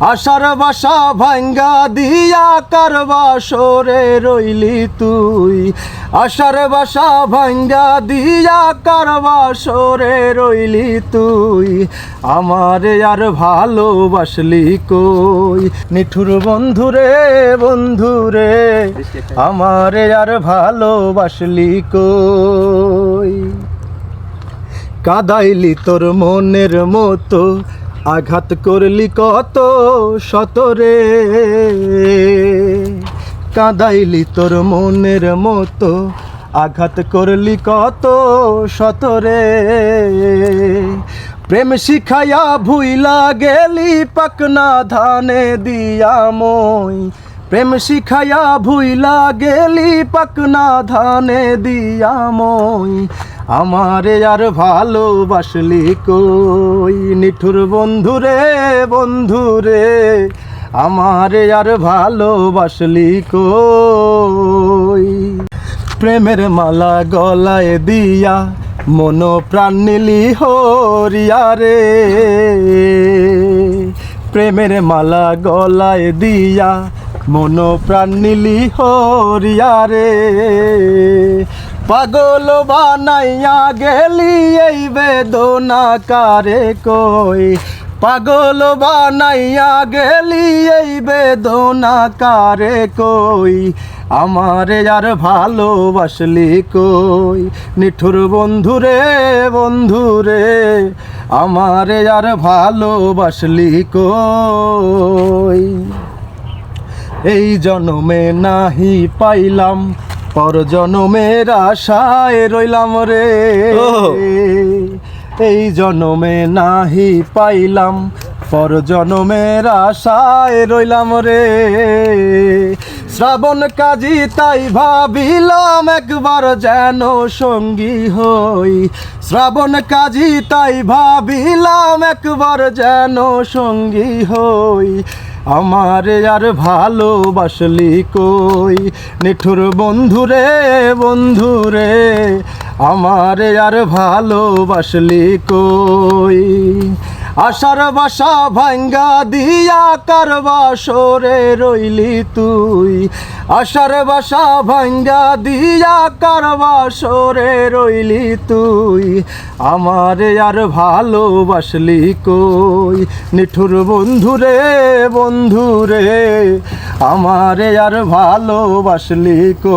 আশার বাসা ভাঙ্গা দিয়া কারবা সরে রইলি তুই? আশার বাসা ভাঙ্গা দিয়া কারবা সরে রইলি তুই? আমারে আর ভালোবাসলি কই? নিঠুর বন্ধুরে বন্ধুরে, আমারে আর ভালোবাসলি কই? কাদাইলি তোর মনের মতো আঘাত করলি কত সতরে? কাঁদাইলি তোর মনের মতো, আঘাত করলি কত সতরে? প্রেম শিখাইয়া ভুইলা গেলি পাকনা ধানে দিয়া মই প্রেম শিখাইয়া ভুইলা গেলি পাকনা ধানে দিয়া মই। আমারে আর ভালোবাসলি কই? নিঠুর বন্ধুরে বন্ধুরে আমারে আর ভালোবাসলি কই? প্রেমের মালা গলায় দিয়া মন প্রাণ নিলি হরিয়া রে। প্রেমের মালা গলায় দিয়া মন প্রাণ নিলি হরিয়া রে। পাগল বানাইয়া গেলি এই বেদনা কারে কই? পাগল বানাইয়া গেলি এই বেদনা কারে কই? আমারে আর ভালোবাসলি কই? নিঠুর বন্ধুরে বন্ধুরে আমারে আর ভালোবাসলি কই? এই জনমে নাহি পাইলাম পর জনমের আশায় রইলাম রে। এই জনমে নাহি পাইলাম পর জনমের আশায় রইলাম রে। শ্রাবণ কাজী তাই ভাবিলাম একবার যেন সঙ্গী হই। শ্রাবণ কাজী তাই ভাবিলাম একবার যেন সঙ্গী হই। আমারে আর ভালোবাসলি কই? নিঠুর বন্ধুরে বন্ধুরে আমারে আর ভালোবাসলি কই? আশার বাসা ভাঙ্গা দিয়া কারবা সরে রইলি তুই? আশার বাসা ভাঙ্গা দিয়া কারবা সরে রইলি তুই? আমারে আর ভালোবাসলি কই? নিঠুর বন্ধুরে বন্ধুরে আমারে আর ভালোবাসলি কই?